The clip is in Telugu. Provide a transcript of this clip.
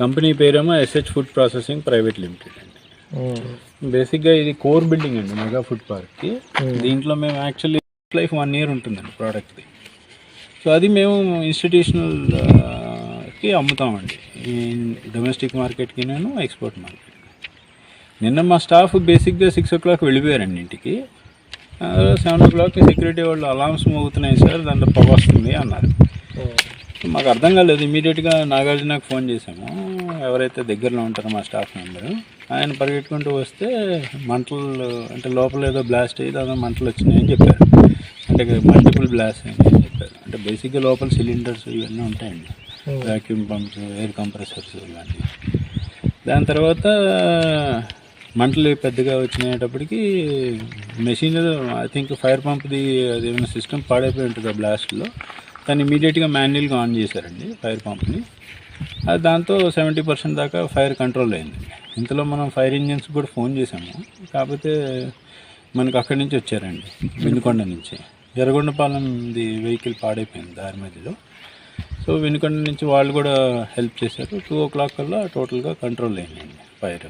కంపెనీ పేరేమో S H food processing private limited అండి. బేసిక్గా ఇది కోర్ బిల్డింగ్ అండి మెగా ఫుడ్ పార్క్కి దీంట్లో మేము యాక్చువల్లీ లైఫ్ వన్ ఇయర్ ఉంటుందండి ప్రోడక్ట్ది సో అది మేము ఇన్స్టిట్యూషనల్కి అమ్ముతామండి. డొమెస్టిక్ మార్కెట్కి నేను ఎక్స్పోర్ట్ మార్కెట్ నిన్న మా స్టాఫ్ బేసిక్గా సిక్స్ ఓ క్లాక్ వెళ్ళిపోయారండి ఇంటికి. సెవెన్ ఓ క్లాక్ సెక్యూరిటీ వాళ్ళు అలామ్స్ మోగుతున్నాయి సార్ దాంట్లో పొగ వస్తుంది అన్నారు. మాకు అర్థం కాలేదు. ఇమీడియట్గా నాగార్జునకు ఫోన్ చేసాము ఎవరైతే దగ్గరలో ఉంటారో మా స్టాఫ్ మెంబరు ఆయన పరిగెట్టుకుంటూ వస్తే మంటలు అంటే లోపల ఏదో బ్లాస్ట్ అయ్యి దాని మంటలు వచ్చినాయని చెప్పారు. అంటే మల్టిపుల్ బ్లాస్ట్ అని చెప్పారు. అంటే బేసిక్గా లోపల సిలిండర్స్ ఇవన్నీ ఉంటాయండి. వ్యాక్యూమ్ పంప్స్ ఎయిర్ కంప్రెసర్స్ ఇలాంటివి దాని తర్వాత మంటలు పెద్దగా వచ్చినప్పటికీ మెషిన్ ఐ థింక్ ఫైర్ పంప్ది అది ఏమైనా సిస్టమ్ పాడైపోయి ఉంటుంది ఆ బ్లాస్ట్లో దాన్ని ఇమీడియట్గా మాన్యువల్గా ఆన్ చేశారండి ఫైర్ పంప్ని దాంతో సెవెంటీ పర్సెంట్ దాకా ఫైర్ కంట్రోల్ అయింది. ఇంతలో మనం ఫైర్ ఇంజిన్స్ కూడా ఫోన్ చేసాము కాకపోతే మనకు అక్కడి నుంచి వచ్చారండి వెనుకొండ నుంచి. ఎర్రగొండపాలెంది వెహికల్ పాడైపోయింది దారి మధ్యలో. సో వెనుకొండ నుంచి వాళ్ళు కూడా హెల్ప్ చేశారు. టూ ఓ క్లాక్ కల్లా టోటల్గా కంట్రోల్ అయిందండి ఫైర్